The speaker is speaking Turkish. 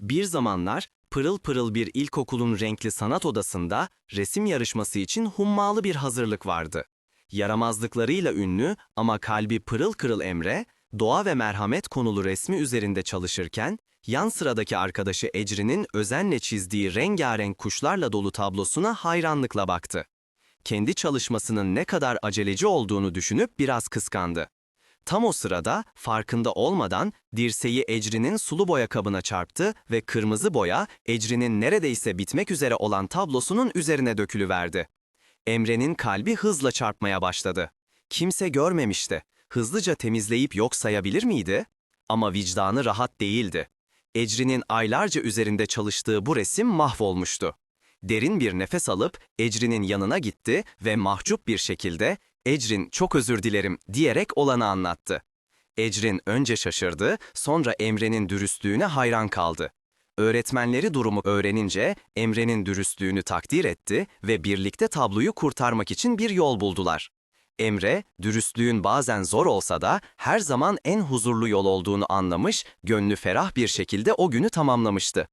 Bir zamanlar pırıl pırıl bir ilkokulun renkli sanat odasında resim yarışması için hummalı bir hazırlık vardı. Yaramazlıklarıyla ünlü ama kalbi pırıl kırıl Emre, doğa ve merhamet konulu resmi üzerinde çalışırken, yan sıradaki arkadaşı Ecrin'in özenle çizdiği rengarenk kuşlarla dolu tablosuna hayranlıkla baktı. Kendi çalışmasının ne kadar aceleci olduğunu düşünüp biraz kıskandı. Tam o sırada farkında olmadan dirseği Ecrin'in sulu boya kabına çarptı ve kırmızı boya Ecrin'in neredeyse bitmek üzere olan tablosunun üzerine dökülüverdi. Emre'nin kalbi hızla çarpmaya başladı. Kimse görmemişti. Hızlıca temizleyip yok sayabilir miydi? Ama vicdanı rahat değildi. Ecrin'in aylarca üzerinde çalıştığı bu resim mahvolmuştu. Derin bir nefes alıp Ecrin'in yanına gitti ve mahcup bir şekilde Ecrin çok özür dilerim diyerek olanı anlattı. Ecrin önce şaşırdı, sonra Emre'nin dürüstlüğüne hayran kaldı. Öğretmenleri durumu öğrenince Emre'nin dürüstlüğünü takdir etti ve birlikte tabloyu kurtarmak için bir yol buldular. Emre, dürüstlüğün bazen zor olsa da her zaman en huzurlu yol olduğunu anlamış, gönlü ferah bir şekilde o günü tamamlamıştı.